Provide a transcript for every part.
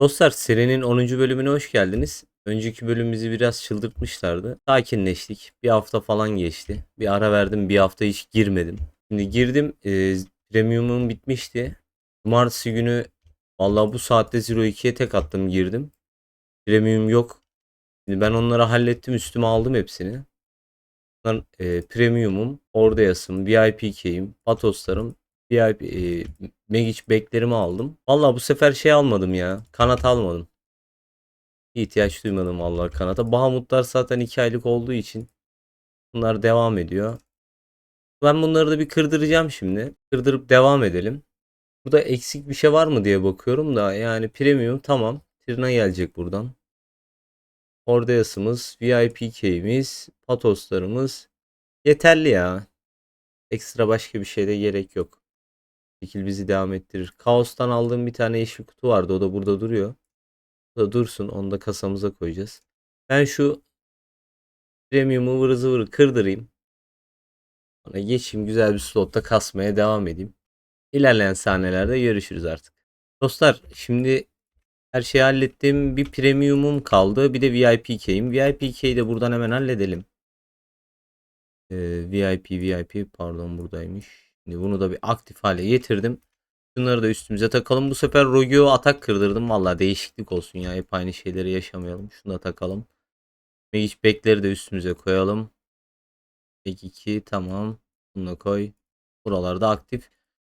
Dostlar serinin 10. bölümüne hoş geldiniz. Önceki bölüm bizi biraz çıldırtmışlardı. Sakinleştik. Bir hafta falan geçti. Bir ara verdim. Bir hafta hiç girmedim. Şimdi girdim. E, premiumum bitmişti. Cumartesi günü vallahi bu saatte Zero 2'ye tek attım girdim. Premium yok. Şimdi ben onları hallettim. Üstüme aldım hepsini. Bunlar, e, premiumum, Ordayas'ım, VIP key'im, Patos'larım, VIP e, Megic beklerimi aldım. Vallahi bu sefer şey almadım ya. Kanat almadım. İhtiyaç duymadım vallahi kanata. Bahamutlar zaten 2 aylık olduğu için bunlar devam ediyor. Ben bunları da bir kırdıracağım şimdi. Kırdırıp devam edelim. Burada eksik bir şey var mı diye bakıyorum da yani premium tamam. Trina gelecek buradan. Ordayasımız, VIP key'imiz, patoslarımız yeterli ya. Ekstra başka bir şeye de gerek yok. Şekil bizi devam ettirir. Kaos'tan aldığım bir tane yeşil kutu vardı. O da burada duruyor. O da dursun. Onu da kasamıza koyacağız. Ben şu premium'u ıvır zıvır kırdırayım. Sonra geçeyim güzel bir slotta kasmaya devam edeyim. İlerleyen sahnelerde görüşürüz artık. Dostlar şimdi her şeyi hallettim. Bir premium'um kaldı. Bir de VIP key'im. VIP key'i de buradan hemen halledelim. Ee, VIP VIP pardon buradaymış. Şimdi bunu da bir aktif hale getirdim. Şunları da üstümüze takalım. Bu sefer Rogio atak kırdırdım. Valla değişiklik olsun ya. Hep aynı şeyleri yaşamayalım. Şunu da takalım. Ve hiç bekleri de üstümüze koyalım. Peki 2 tamam. Bunu da koy. Buralarda aktif.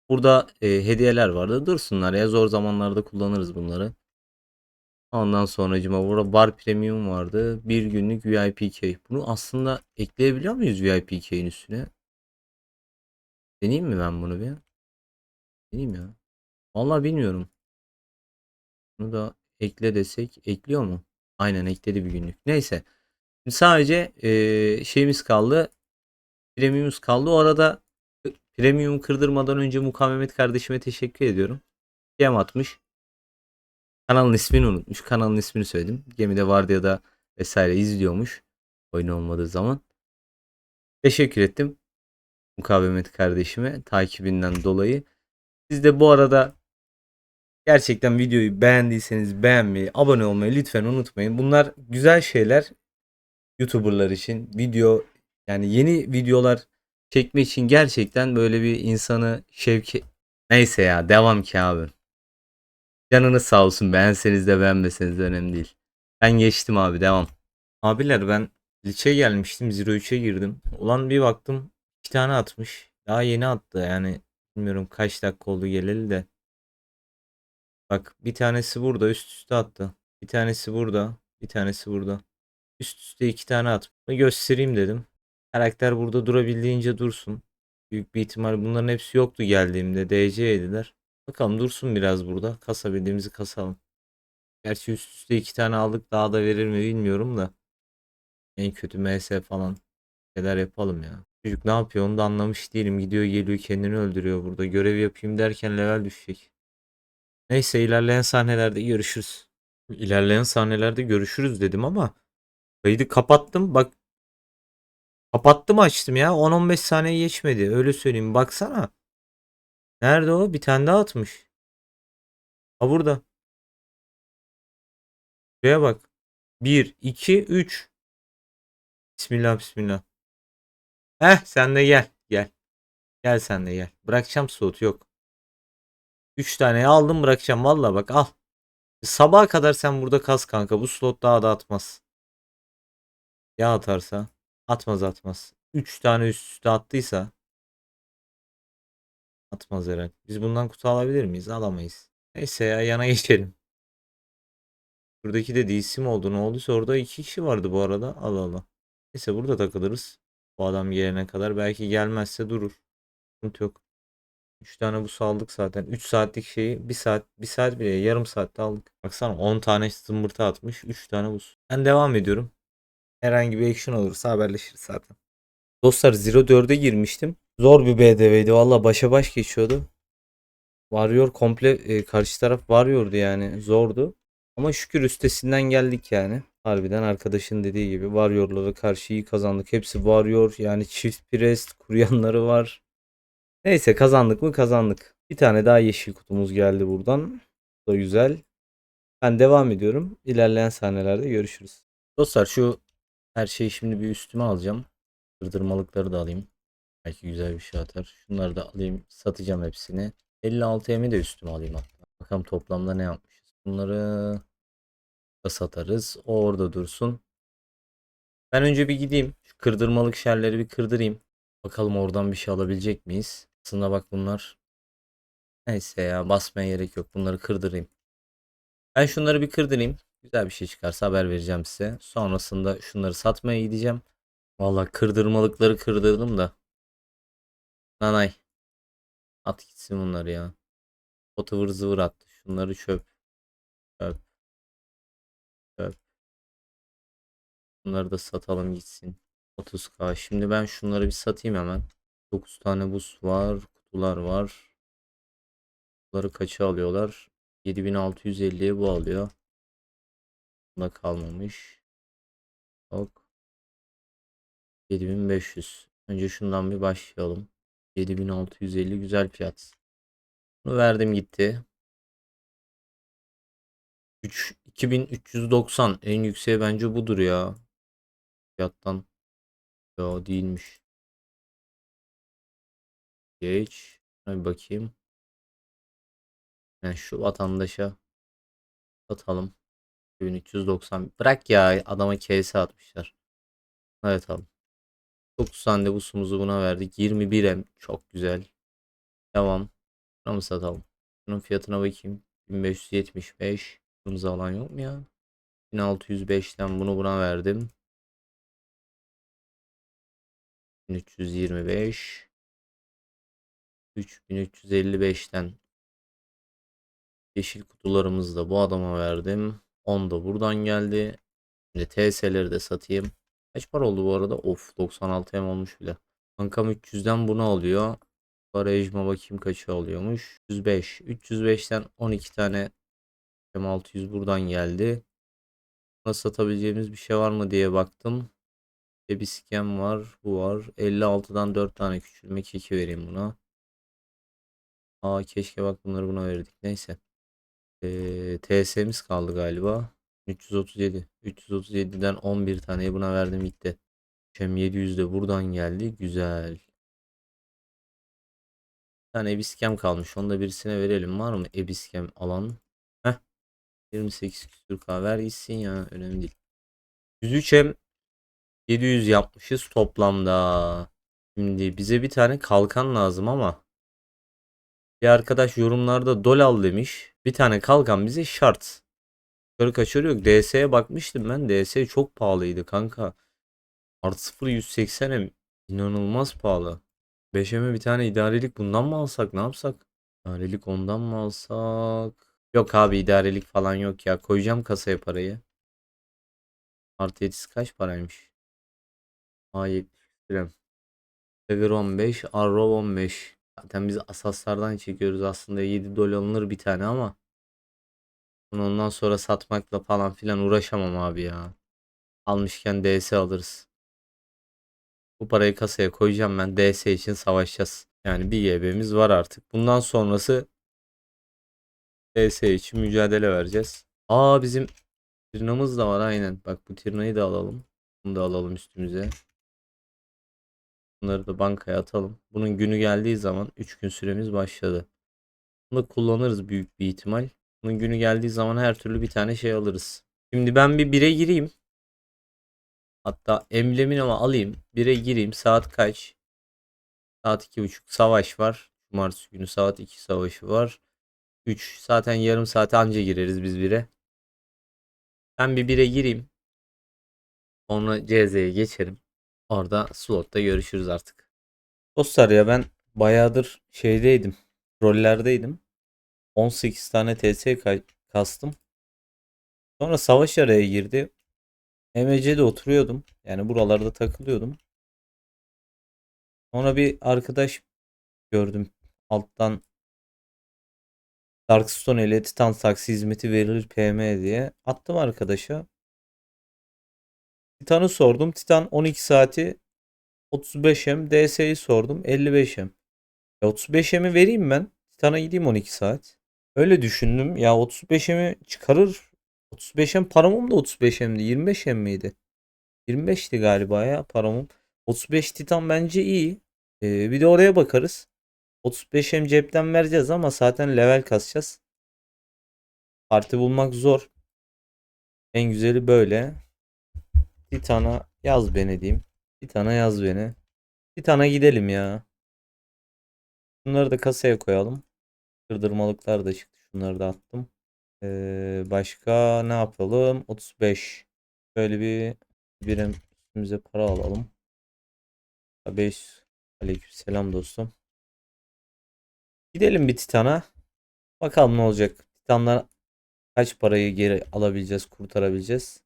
Burada e, hediyeler vardı. Dursunlar ya zor zamanlarda kullanırız bunları. Ondan sonracıma burada bar premium vardı. Bir günlük VIP key. Bunu aslında ekleyebiliyor muyuz VIP key'in üstüne? Deneyeyim mi ben bunu bir? Deneyeyim ya. Vallahi bilmiyorum. Bunu da ekle desek ekliyor mu? Aynen ekledi bir günlük. Neyse. Şimdi sadece eee, şeyimiz kaldı. Premium'umuz kaldı. O arada premium kırdırmadan önce Mukavemet kardeşime teşekkür ediyorum. Gem atmış. Kanalın ismini unutmuş. Kanalın ismini söyledim. Gemide vardı ya da vesaire izliyormuş. Oyun olmadığı zaman. Teşekkür ettim. Mukavemet kardeşime takibinden dolayı. Siz de bu arada gerçekten videoyu beğendiyseniz beğenmeyi, abone olmayı lütfen unutmayın. Bunlar güzel şeyler YouTuber'lar için. Video yani yeni videolar çekme için gerçekten böyle bir insanı şevki neyse ya devam ki abi. Canınız sağ olsun beğenseniz de beğenmeseniz de önemli değil. Ben geçtim abi devam. Abiler ben Liç'e gelmiştim. Zero 3'e girdim. Ulan bir baktım iki tane atmış. Daha yeni attı yani. Bilmiyorum kaç dakika oldu geleli de. Bak bir tanesi burada üst üste attı. Bir tanesi burada. Bir tanesi burada. Üst üste iki tane at. Bunu göstereyim dedim. Karakter burada durabildiğince dursun. Büyük bir ihtimal bunların hepsi yoktu geldiğimde. DC yediler. Bakalım dursun biraz burada. Kasabildiğimizi kasalım. Gerçi üst üste iki tane aldık. Daha da verir mi bilmiyorum da. En kötü MS falan şeyler yapalım ya. Çocuk ne yapıyor onu da anlamış değilim. Gidiyor geliyor kendini öldürüyor burada. Görev yapayım derken level düşecek. Neyse ilerleyen sahnelerde görüşürüz. İlerleyen sahnelerde görüşürüz dedim ama kaydı kapattım. Bak kapattım açtım ya. 10-15 saniye geçmedi. Öyle söyleyeyim. Baksana. Nerede o? Bir tane daha atmış. Ha burada. Şuraya bak. 1, 2, 3. Bismillah bismillah. Heh sen de gel. Gel. Gel sen de gel. Bırakacağım soğut yok. 3 tane aldım bırakacağım. Valla bak al. Sabaha kadar sen burada kas kanka. Bu slot daha da atmaz. Ya atarsa? Atmaz atmaz. 3 tane üst üste attıysa atmaz herhalde. Biz bundan kutu alabilir miyiz? Alamayız. Neyse ya yana geçelim. Buradaki de DC mi oldu? Ne olduysa orada iki kişi vardı bu arada. Allah Allah. Neyse burada takılırız. Bu adam gelene kadar. Belki gelmezse durur. Sıkıntı yok. 3 tane bu saldık zaten. 3 saatlik şeyi 1 saat 1 saat bile yarım saatte aldık. Baksana 10 tane zımbırtı atmış. 3 tane buz. Ben devam ediyorum. Herhangi bir action olursa haberleşiriz zaten. Dostlar Zero 4'e girmiştim. Zor bir BDV'ydi. Valla başa baş geçiyordu. Warrior komple e, karşı taraf Warrior'du yani. Zordu. Ama şükür üstesinden geldik yani. Harbiden arkadaşın dediği gibi Warrior'lara karşı iyi kazandık. Hepsi Warrior yani çift prest kuruyanları var. Neyse kazandık mı kazandık. Bir tane daha yeşil kutumuz geldi buradan. Bu da güzel. Ben devam ediyorum. İlerleyen sahnelerde görüşürüz. Dostlar şu her şeyi şimdi bir üstüme alacağım. Kırdırmalıkları da alayım. Belki güzel bir şey atar. Şunları da alayım. Satacağım hepsini. 56 emi de üstüme alayım hatta. Bakalım toplamda ne yapmışız. Bunları satarız. O orada dursun. Ben önce bir gideyim. Şu kırdırmalık şerleri bir kırdırayım. Bakalım oradan bir şey alabilecek miyiz? Aslında bak bunlar. Neyse ya basmaya gerek yok. Bunları kırdırayım. Ben şunları bir kırdırayım. Güzel bir şey çıkarsa haber vereceğim size. Sonrasında şunları satmaya gideceğim. Vallahi kırdırmalıkları kırdırdım da. Nanay. At gitsin bunları ya. O tıvır zıvır attı. Şunları. Çöp. Çöp. Bunları da satalım gitsin. 30k. Şimdi ben şunları bir satayım hemen. 9 tane buz var. Kutular var. Bunları kaça alıyorlar? 7650'ye bu alıyor. Bunda kalmamış. Yok. 7500. Önce şundan bir başlayalım. 7650 güzel fiyat. Bunu verdim gitti. 3 2390 en yükseği bence budur ya. Fiyattan. Ya değilmiş. Geç. Şuna bir bakayım. Yani şu vatandaşa satalım. 1390. Bırak ya adama kese atmışlar. Evet abi. 9 tane de busumuzu buna verdik. 21M çok güzel. Devam. Buna mı satalım? Bunun fiyatına bakayım. 1575. Kırmızı alan yok mu ya? 1605'ten bunu buna verdim. 1325 3355'ten yeşil kutularımızı da bu adama verdim. 10 da buradan geldi. Şimdi TS'leri de satayım. Kaç para oldu bu arada? Of 96 M olmuş bile. Bankam 300'den bunu alıyor. Barajıma bakayım kaçı alıyormuş. 105. 305'ten 12 tane M600 buradan geldi. Nasıl satabileceğimiz bir şey var mı diye baktım. Bir iskem var. Bu var. 56'dan 4 tane küçülme keki vereyim buna. Aa keşke bak bunları buna verdik. Neyse. Ee, TS'miz kaldı galiba. 337. 337'den 11 taneyi buna verdim gitti. Şem 700 de buradan geldi. Güzel. Bir tane ebiskem kalmış. Onu da birisine verelim. Var mı ebiskem alan? Heh. 28 küsür K ver gitsin ya. Önemli değil. 103 hem 700 yapmışız toplamda. Şimdi bize bir tane kalkan lazım ama bir arkadaş yorumlarda dol demiş. Bir tane kalkan bize şart. Yukarı kaçarı yok. DS'ye bakmıştım ben. DS çok pahalıydı kanka. Artı 0 180 M. İnanılmaz pahalı. 5M'e bir tane idarelik bundan mı alsak ne yapsak? İdarelik ondan mı alsak? Yok abi idarelik falan yok ya. Koyacağım kasaya parayı. Artı yetisi kaç paraymış? A70 lira. Dagger 15, Arrow 15. Zaten biz asaslardan çekiyoruz aslında 7 dolar alınır bir tane ama ondan sonra satmakla falan filan uğraşamam abi ya. Almışken DS alırız. Bu parayı kasaya koyacağım ben DS için savaşacağız. Yani bir YB'miz var artık. Bundan sonrası DS için mücadele vereceğiz. Aa bizim Tirnamız da var aynen. Bak bu Tirnayı da alalım. Bunu da alalım üstümüze. Bunları da bankaya atalım. Bunun günü geldiği zaman 3 gün süremiz başladı. Bunu kullanırız büyük bir ihtimal. Bunun günü geldiği zaman her türlü bir tane şey alırız. Şimdi ben bir 1'e gireyim. Hatta emblemin ama alayım. 1'e gireyim. Saat kaç? Saat 2.30 savaş var. Cumartesi günü saat 2 savaşı var. 3 zaten yarım saate anca gireriz biz 1'e. Ben bir 1'e gireyim. Sonra CZ'ye geçerim. Orada slotta görüşürüz artık. Dostlar ya ben bayağıdır şeydeydim. Rollerdeydim. 18 tane TS ka- kastım. Sonra savaş araya girdi. MC'de oturuyordum. Yani buralarda takılıyordum. Sonra bir arkadaş gördüm. Alttan Darkstone ile Titan taksi hizmeti verilir PM diye. Attım arkadaşa. Titan'ı sordum. Titan 12 saati 35M. DS'yi sordum 55M. Ya 35M'i vereyim ben. Titan'a gideyim 12 saat. Öyle düşündüm. Ya 35M'i çıkarır 35'em paramım da 35'emdi. 25'em miydi? 25'ti galiba ya paramım. 35 Titan bence iyi. Ee, bir de oraya bakarız. 35'em cepten vereceğiz ama zaten level kasacağız. Parti bulmak zor. En güzeli böyle. Titan'a yaz beni diyeyim. Titan'a yaz beni. Titan'a gidelim ya. Bunları da kasaya koyalım. Kırdırmalıklar da çıktı. Şunları da attım. Ee, başka ne yapalım? 35. Şöyle bir birim üstümüze para alalım. 500. Aleykümselam dostum. Gidelim bir Titan'a. Bakalım ne olacak. Titanlar kaç parayı geri alabileceğiz, kurtarabileceğiz.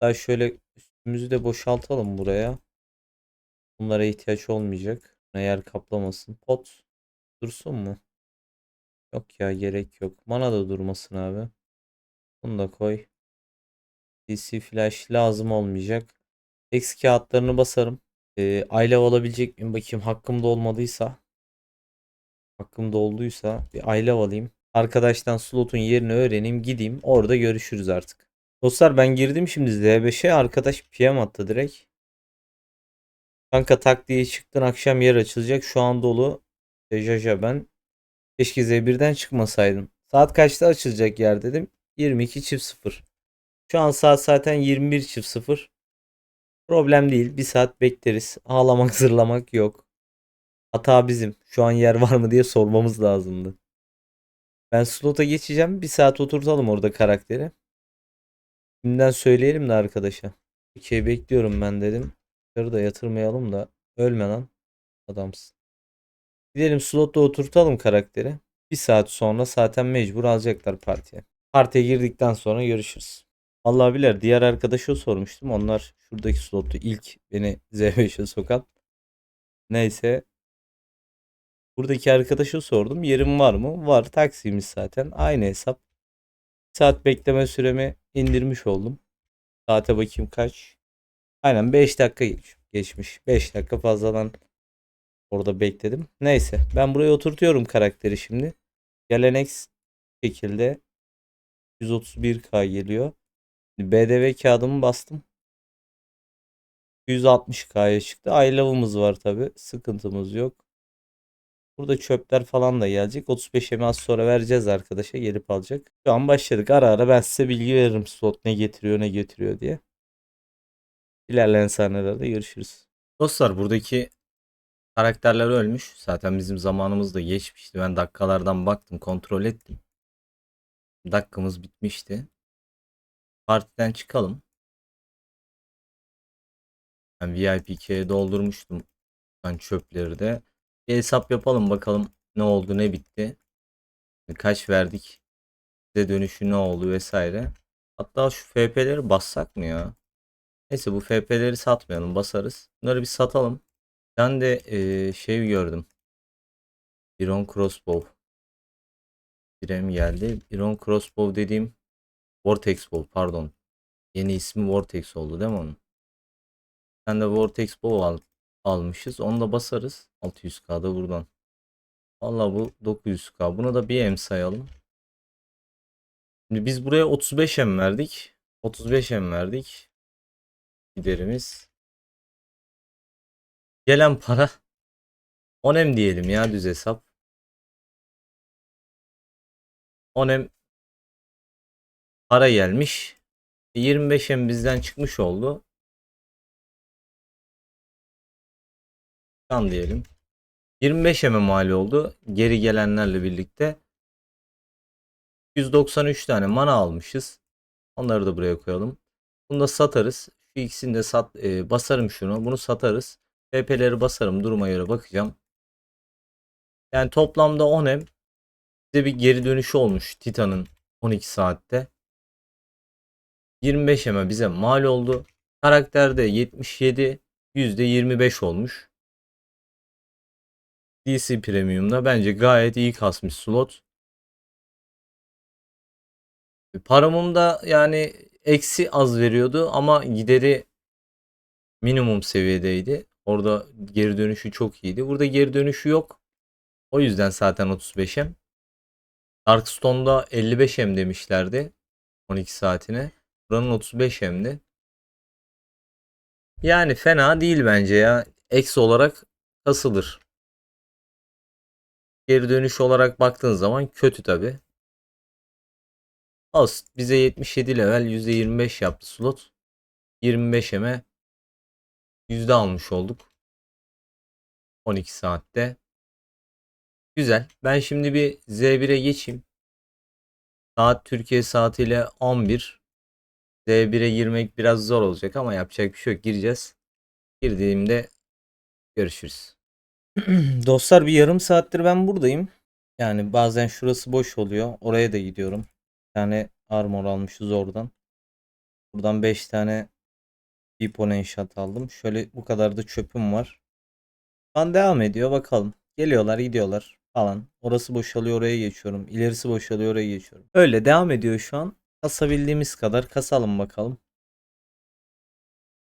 Daha şöyle üstümüzü de boşaltalım buraya. Bunlara ihtiyaç olmayacak. Yer kaplamasın. Pot dursun mu? Yok ya gerek yok. Mana da durmasın abi. Bunu da koy. DC flash lazım olmayacak. Eksi kağıtlarını basarım. Ee, aylav olabilecek miyim? Bakayım hakkımda olmadıysa. Hakkımda olduysa bir aylav alayım. Arkadaştan slotun yerini öğreneyim. Gideyim. Orada görüşürüz artık. Dostlar ben girdim şimdi Z5'e. Arkadaş PM attı direkt. Kanka tak diye çıktın akşam yer açılacak. Şu an dolu. Jaja ben. Keşke Z1'den çıkmasaydım. Saat kaçta açılacak yer dedim. 22 çift 0. Şu an saat zaten 21 çift 0. Problem değil. Bir saat bekleriz. Ağlamak zırlamak yok. Hata bizim. Şu an yer var mı diye sormamız lazımdı. Ben slota geçeceğim. Bir saat oturtalım orada karakteri. Şimdiden söyleyelim de arkadaşa. Okey bekliyorum ben dedim. Yukarı da yatırmayalım da ölme lan. Adamsın. Gidelim slotta oturtalım karakteri. Bir saat sonra zaten mecbur alacaklar partiye. Partiye girdikten sonra görüşürüz. Allah bilir diğer arkadaşa sormuştum. Onlar şuradaki slotu ilk beni Z5'e sokan. Neyse. Buradaki arkadaşa sordum. Yerim var mı? Var. Taksimiz zaten. Aynı hesap. Saat bekleme süremi indirmiş oldum. Saate bakayım kaç. Aynen 5 dakika geç- geçmiş. 5 dakika fazladan orada bekledim. Neyse ben buraya oturtuyorum karakteri şimdi. Gelenek şekilde 131k geliyor. BDV kağıdımı bastım. 160k'ya çıktı. Aylavımız var tabi. Sıkıntımız yok. Burada çöpler falan da gelecek. 35'e az sonra vereceğiz arkadaşa. Gelip alacak. Şu an başladık. Ara ara ben size bilgi veririm. Slot ne getiriyor ne getiriyor diye. İlerleyen sahnelerde görüşürüz. Dostlar buradaki karakterler ölmüş. Zaten bizim zamanımız da geçmişti. Ben dakikalardan baktım, kontrol ettim. Dakikamız bitmişti. Partiden çıkalım. Ben VIP doldurmuştum. Ben çöpleri de. Bir hesap yapalım bakalım ne oldu ne bitti. Kaç verdik. Size dönüşü ne oldu vesaire. Hatta şu FP'leri bassak mı ya? Neyse bu FP'leri satmayalım basarız. Bunları bir satalım. Ben de eee, şey gördüm. Iron Crossbow. Birem geldi. Iron Crossbow dediğim Vortex Bow pardon. Yeni ismi Vortex oldu değil mi onun? Ben de Vortex Bow al, almışız. Onu da basarız. 600k'da buradan. Valla bu 900k. Buna da bir M sayalım. Şimdi biz buraya 35 M verdik. 35 M verdik. Giderimiz. Gelen para 10 M diyelim ya düz hesap. 10 M para gelmiş. 25 M bizden çıkmış oldu. Kan diyelim. 25 M mal oldu. Geri gelenlerle birlikte. 193 tane mana almışız. Onları da buraya koyalım. Bunu da satarız. Şu ikisini de sat, e, basarım şunu. Bunu satarız. PP'leri basarım. Duruma göre bakacağım. Yani toplamda 10 M. Size bir geri dönüşü olmuş Titan'ın 12 saatte. 25 M'e bize mal oldu. Karakterde 77 %25 olmuş. DC Premium'da bence gayet iyi kasmış slot. Paramım da yani eksi az veriyordu ama gideri minimum seviyedeydi. Orada geri dönüşü çok iyiydi. Burada geri dönüşü yok. O yüzden zaten 35M. Darkstone'da 55M demişlerdi. 12 saatine. Buranın 35 hemdi. Yani fena değil bence ya. Eksi olarak kasılır. Geri dönüş olarak baktığın zaman kötü tabi. Olsun. Bize 77 level %25 yaptı slot. 25 eme yüzde almış olduk. 12 saatte. Güzel. Ben şimdi bir Z1'e geçeyim. Saat Türkiye saatiyle 11. Z1'e girmek biraz zor olacak ama yapacak bir şey yok. Gireceğiz. Girdiğimde görüşürüz. Dostlar bir yarım saattir ben buradayım. Yani bazen şurası boş oluyor. Oraya da gidiyorum. Bir tane armor almışız oradan. Buradan 5 tane Deepon shot aldım. Şöyle bu kadar da çöpüm var. Şu an devam ediyor bakalım. Geliyorlar gidiyorlar falan. Orası boşalıyor oraya geçiyorum. İlerisi boşalıyor oraya geçiyorum. Öyle devam ediyor şu an. Kasabildiğimiz kadar kasalım bakalım.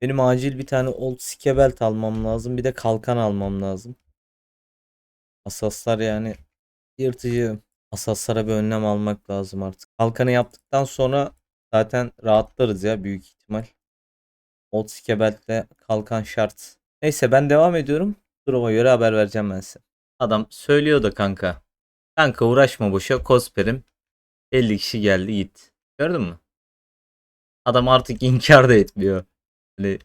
Benim acil bir tane old skebelt almam lazım. Bir de kalkan almam lazım. Asaslar yani yırtıcı. Asaslara bir önlem almak lazım artık. Kalkanı yaptıktan sonra zaten rahatlarız ya büyük ihtimal. Old skebeltle kalkan şart. Neyse ben devam ediyorum. Duruma göre haber vereceğim ben size. Adam söylüyor da kanka. Kanka uğraşma boşa Kosper'im. 50 kişi geldi git. Gördün mü? Adam artık inkar da etmiyor. Hani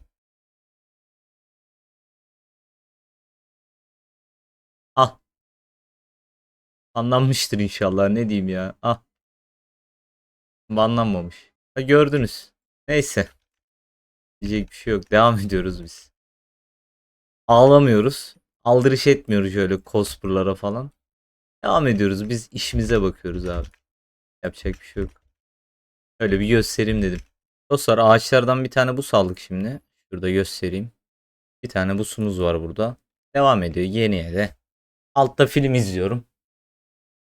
anlanmıştır inşallah ne diyeyim ya. Ah banlanmamış. Ha, gördünüz. Neyse. Diyecek bir şey yok. Devam ediyoruz biz. Ağlamıyoruz. Aldırış etmiyoruz öyle cosplay'lara falan. Devam ediyoruz. Biz işimize bakıyoruz abi. Yapacak bir şey yok. Öyle bir göstereyim dedim. Dostlar ağaçlardan bir tane bus aldık şimdi. Şurada göstereyim. Bir tane busumuz var burada. Devam ediyor yeniye de. Altta film izliyorum.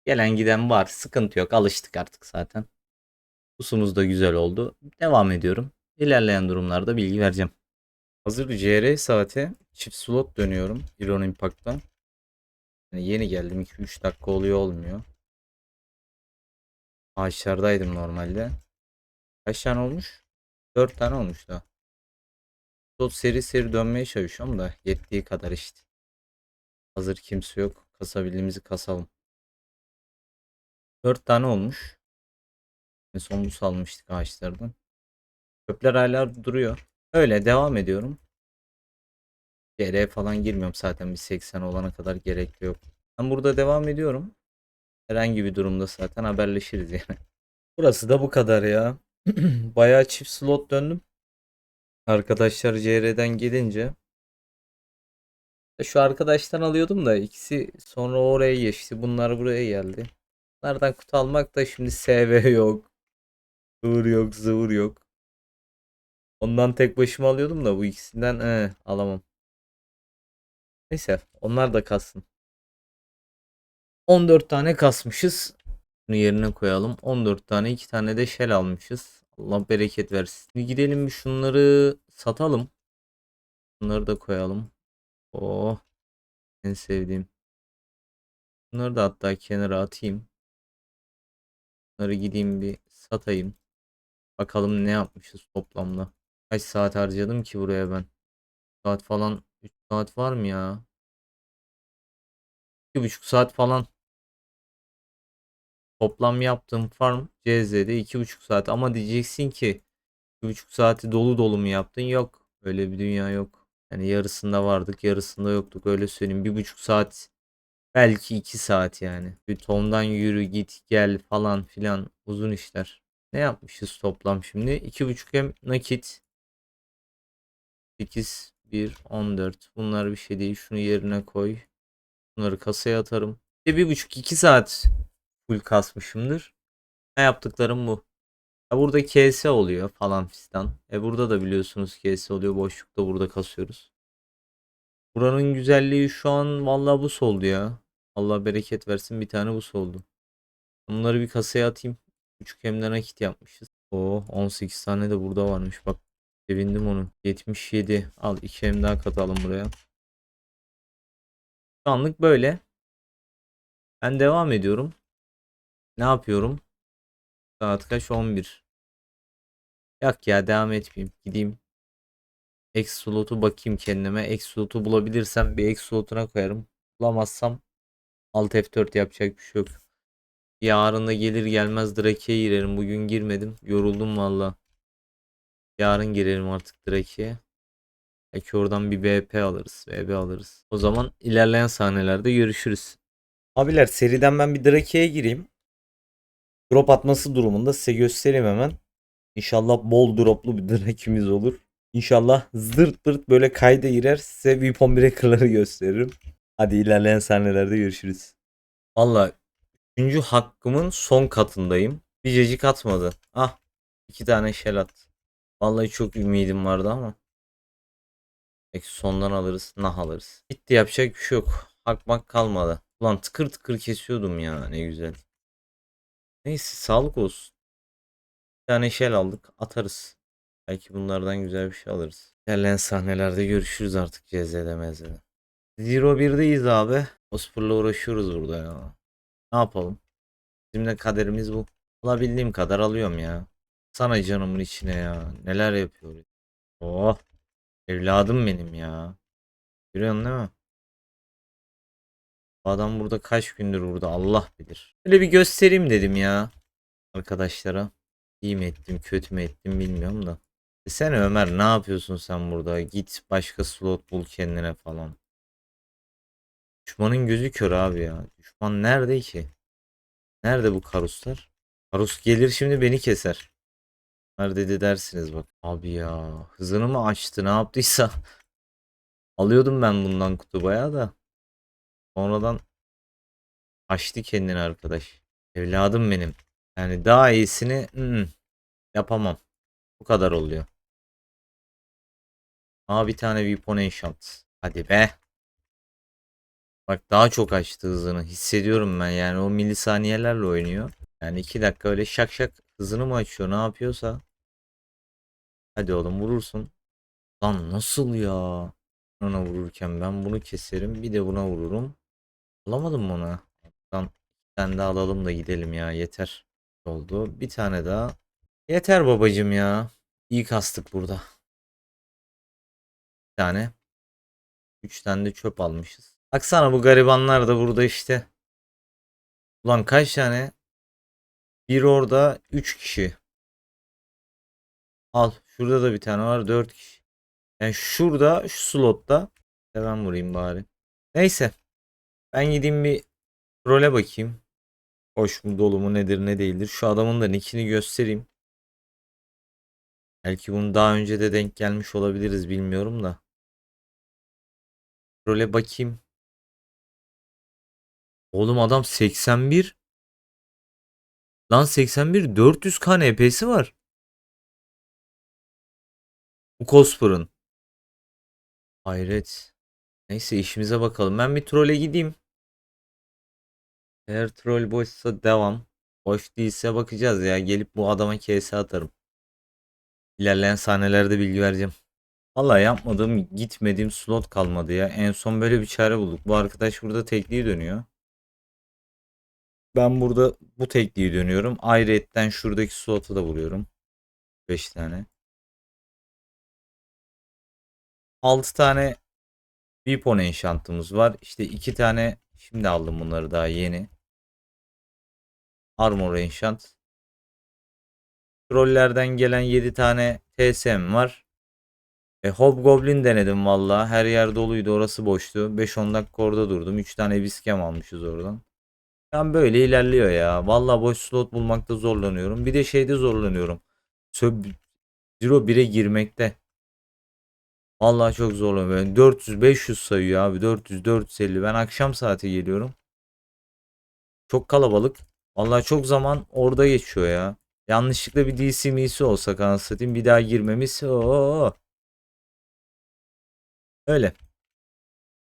Gelen giden var. Sıkıntı yok. Alıştık artık zaten. Busumuz da güzel oldu. Devam ediyorum. İlerleyen durumlarda bilgi vereceğim. Hazır CR saati çift slot dönüyorum Iron Impact'tan. Yani yeni geldim 2-3 dakika oluyor olmuyor. Ağaçlardaydım normalde. Kaç tane olmuş? 4 tane olmuş da. Slot seri seri dönmeye çalışıyorum da yettiği kadar işte. Hazır kimse yok. Kasabildiğimizi kasalım. 4 tane olmuş. Ve son salmıştık ağaçlardan. Çöpler hala duruyor. Öyle devam ediyorum. CR falan girmiyorum zaten bir 80 olana kadar gerekli yok. Ben burada devam ediyorum. Herhangi bir durumda zaten haberleşiriz yani. Burası da bu kadar ya. Bayağı çift slot döndüm. Arkadaşlar CR'den gelince şu arkadaştan alıyordum da ikisi sonra oraya geçti. Bunlar buraya geldi. Bunlardan kutu almak da şimdi SV yok. Zıvır yok, zıvır yok. Ondan tek başıma alıyordum da bu ikisinden ee, alamam. Neyse onlar da kalsın. 14 tane kasmışız. Bunu yerine koyalım. 14 tane 2 tane de shell almışız. Allah bereket versin. Şimdi gidelim şunları satalım. Bunları da koyalım. Oh. En sevdiğim. Bunları da hatta kenara atayım. Bunları gideyim bir satayım. Bakalım ne yapmışız toplamda. Kaç saat harcadım ki buraya ben? Saat falan 3 saat var mı ya? 2,5 saat falan. Toplam yaptığım farm CZ'de 2,5 saat ama diyeceksin ki 2,5 saati dolu dolu mu yaptın? Yok. Öyle bir dünya yok. Yani yarısında vardık yarısında yoktuk öyle söyleyeyim. 1,5 saat belki 2 saat yani. Bir tondan yürü git gel falan filan uzun işler. Ne yapmışız toplam şimdi? 2,5 hem nakit. 8 1 14 bunlar bir şey değil. Şunu yerine koy. Bunları kasaya atarım. Buçuk iki saat full kasmışımdır. Ne yaptıklarım bu. Ya burada KS oluyor falan fistan. E burada da biliyorsunuz KS oluyor. Boşlukta burada kasıyoruz. Buranın güzelliği şu an vallahi bu soldu ya Allah bereket versin bir tane bu soldu bunları bir kasaya atayım Küçük hemden nakit yapmışız. O 18 tane de burada varmış. Bak sevindim onu. 77. Al 2 hem daha katalım buraya. Şu anlık böyle. Ben devam ediyorum. Ne yapıyorum? Saat kaç? 11. Yok ya devam etmeyeyim. Gideyim. X slotu bakayım kendime. X slotu bulabilirsem bir X slotuna koyarım. Bulamazsam Alt F4 yapacak bir şey yok. Yarın da gelir gelmez Drake'ye girerim. Bugün girmedim. Yoruldum valla. Yarın girerim artık Drake'ye. Belki oradan bir BP alırız. BB alırız. O zaman ilerleyen sahnelerde görüşürüz. Abiler seriden ben bir Drake'ye gireyim. Drop atması durumunda size göstereyim hemen. İnşallah bol droplu bir Drake'imiz olur. İnşallah zırt pırt böyle kayda girer size Weapon Breaker'ları gösteririm. Hadi ilerleyen sahnelerde görüşürüz. Valla 3. hakkımın son katındayım. Bir cecik atmadı. Ah iki tane shell at. Vallahi çok ümidim vardı ama. Belki sondan alırız. Nah alırız. Bitti yapacak bir şey yok. Hakmak kalmadı. Ulan tıkır tıkır kesiyordum ya ne güzel. Neyse sağlık olsun. Bir tane shell aldık atarız. Belki bunlardan güzel bir şey alırız. İlerleyen sahnelerde görüşürüz artık CZ'de mezede. Zero 1'deyiz abi. Ospr'la uğraşıyoruz burada ya. Ne yapalım? Bizim de kaderimiz bu. Alabildiğim kadar alıyorum ya. Sana canımın içine ya. Neler yapıyor. Oh. Evladım benim ya. Görüyorsun değil mi? Bu adam burada kaç gündür burada Allah bilir. Böyle bir göstereyim dedim ya. Arkadaşlara. İyi mi ettim kötü mü ettim bilmiyorum da. Sen Ömer ne yapıyorsun sen burada? Git başka slot bul kendine falan. Düşmanın gözü kör abi ya. Düşman nerede ki? Nerede bu karuslar? Karus gelir şimdi beni keser. Nerede dersiniz bak. Abi ya hızını mı açtı ne yaptıysa. Alıyordum ben bundan kutu bayağı da. Sonradan açtı kendini arkadaş. Evladım benim. Yani daha iyisini ı-ı, yapamam. Bu kadar oluyor. Aa bir tane weapon enchant. Hadi be. Bak daha çok açtı hızını. Hissediyorum ben yani o milisaniyelerle oynuyor. Yani 2 dakika öyle şak şak hızını mı açıyor ne yapıyorsa. Hadi oğlum vurursun. Lan nasıl ya? Ona vururken ben bunu keserim bir de buna vururum. Alamadım onu? Lan bir tane alalım da gidelim ya yeter. Oldu. Bir tane daha. Yeter babacım ya. İyi kastık burada. Bir tane. Üç tane de çöp almışız. Baksana bu garibanlar da burada işte. Ulan kaç tane? Bir orada 3 kişi. Al. Şurada da bir tane var 4 kişi. Yani şurada şu slotta. Ben vurayım bari. Neyse. Ben gideyim bir role bakayım. Hoş mu dolu mu nedir ne değildir. Şu adamın da nickini göstereyim. Belki bunu daha önce de denk gelmiş olabiliriz bilmiyorum da. Role bakayım. Oğlum adam 81. Lan 81 400 kan EP'si var. Bu Cosper'ın. Hayret. Neyse işimize bakalım. Ben bir trole gideyim. Eğer troll boşsa devam. Boş değilse bakacağız ya. Gelip bu adama KS atarım. İlerleyen sahnelerde bilgi vereceğim. Vallahi yapmadığım, gitmediğim slot kalmadı ya. En son böyle bir çare bulduk. Bu arkadaş burada tekliği dönüyor. Ben burada bu tekliği dönüyorum. Ayrıyetten şuradaki slota da vuruyorum. 5 tane. 6 tane Weapon enchant'ımız var. İşte 2 tane şimdi aldım bunları daha yeni. Armor enchant. Trollerden gelen 7 tane TSM var. E, Hobgoblin denedim valla. Her yer doluydu. Orası boştu. 5-10 dakika orada durdum. 3 tane biskem almışız oradan. Ben böyle ilerliyor ya. Valla boş slot bulmakta zorlanıyorum. Bir de şeyde zorlanıyorum. Söb Zero 1'e girmekte. Vallahi çok zorlanıyorum. 400-500 sayıyor abi. 400-450. Ben akşam saati geliyorum. Çok kalabalık. Vallahi çok zaman orada geçiyor ya. Yanlışlıkla bir DC misi olsak anlatayım bir daha girmemiz. Oo. Öyle.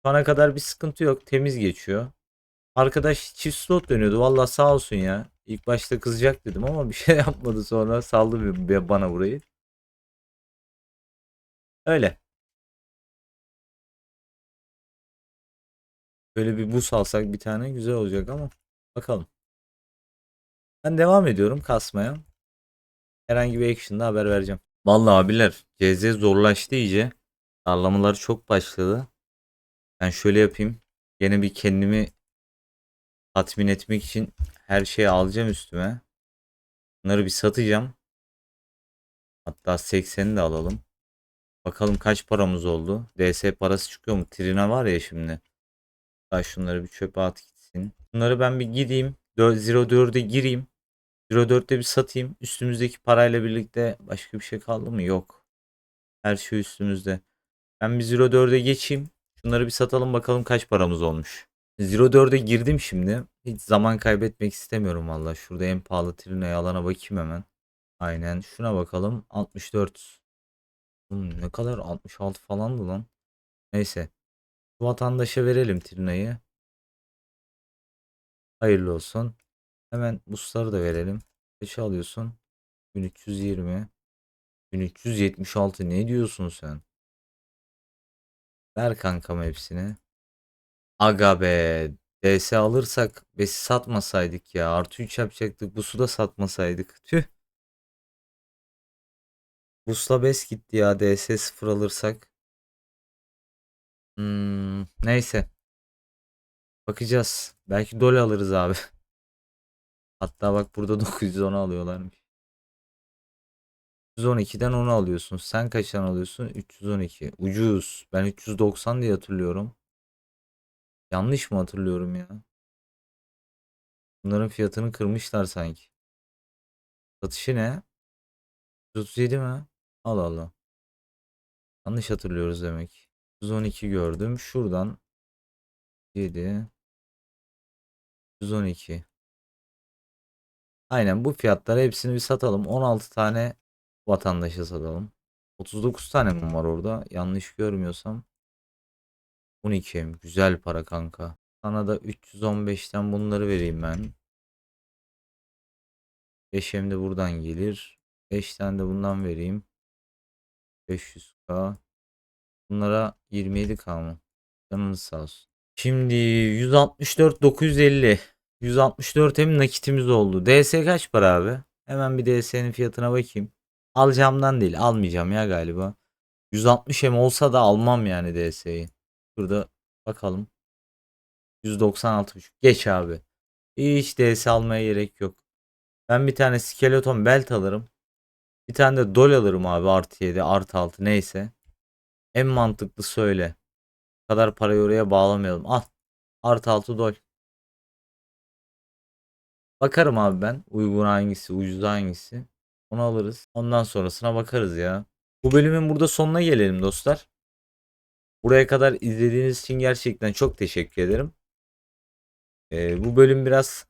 Bana kadar bir sıkıntı yok. Temiz geçiyor. Arkadaş çift slot dönüyordu. Vallahi sağ olsun ya. İlk başta kızacak dedim ama bir şey yapmadı sonra saldı bir- bana burayı. Öyle. Böyle bir bus alsak bir tane güzel olacak ama bakalım. Ben devam ediyorum kasmaya. herhangi bir action'da haber vereceğim. Vallahi abiler CZ zorlaştı iyice. Darlamalar çok başladı. Ben şöyle yapayım. Gene bir kendimi tatmin etmek için her şeyi alacağım üstüme. Bunları bir satacağım. Hatta 80'i de alalım. Bakalım kaç paramız oldu. DS parası çıkıyor mu? Trina var ya şimdi. Daha şunları bir çöpe at gitsin. Bunları ben bir gideyim. 04'e gireyim. 04'te bir satayım. Üstümüzdeki parayla birlikte başka bir şey kaldı mı? Yok. Her şey üstümüzde. Ben bir 04'e geçeyim. Şunları bir satalım bakalım kaç paramız olmuş. 04'e girdim şimdi. Hiç zaman kaybetmek istemiyorum valla. Şurada en pahalı Trina'ya alana bakayım hemen. Aynen. Şuna bakalım. 64. Oğlum ne kadar 66 falandı lan. Neyse. Bu vatandaşa verelim Trina'yı. Hayırlı olsun. Hemen busları da verelim. Kaç alıyorsun? 1320. 1376 ne diyorsun sen? Ver kankam hepsini. Aga be. DS alırsak besi satmasaydık ya. Artı 3 yapacaktık. Busu da satmasaydık. Tüh. Busla bes gitti ya. DS 0 alırsak. Hmm, neyse. Bakacağız. Belki dol alırız abi. Hatta bak burada 910 alıyorlarmış. 312'den 10 alıyorsun. Sen kaçtan alıyorsun? 312. Ucuz. Ben 390 diye hatırlıyorum. Yanlış mı hatırlıyorum ya? Bunların fiyatını kırmışlar sanki. Satışı ne? 137 mi? Allah Allah. Yanlış hatırlıyoruz demek. 112 gördüm. Şuradan 7 112 Aynen bu fiyatlara hepsini bir satalım. 16 tane vatandaşa satalım. 39 tane mi var orada? Yanlış görmüyorsam. 12 güzel para kanka. Sana da 315'ten bunları vereyim ben. 5'em de buradan gelir. 5 tane de bundan vereyim. 500k. Bunlara 27k mı? Canınız sağ olsun. Şimdi 164 950. 164 hem nakitimiz oldu. DS kaç para abi? Hemen bir DS'nin fiyatına bakayım. Alacağımdan değil almayacağım ya galiba. 160 hem olsa da almam yani DS'yi. Şurada bakalım. 196,5. Geç abi. Hiç DS almaya gerek yok. Ben bir tane skeleton belt alırım. Bir tane de dol alırım abi artı 7 artı 6 neyse. En mantıklı söyle. Bu kadar parayı oraya bağlamayalım. Al. Artı 6 dol. Bakarım abi ben. Uygun hangisi, ucuz hangisi. Onu alırız. Ondan sonrasına bakarız ya. Bu bölümün burada sonuna gelelim dostlar. Buraya kadar izlediğiniz için gerçekten çok teşekkür ederim. Ee, bu bölüm biraz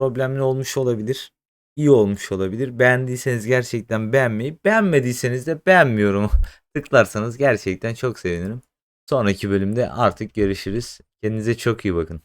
problemli olmuş olabilir. İyi olmuş olabilir. Beğendiyseniz gerçekten beğenmeyi, beğenmediyseniz de beğenmiyorum. Tıklarsanız gerçekten çok sevinirim. Sonraki bölümde artık görüşürüz. Kendinize çok iyi bakın.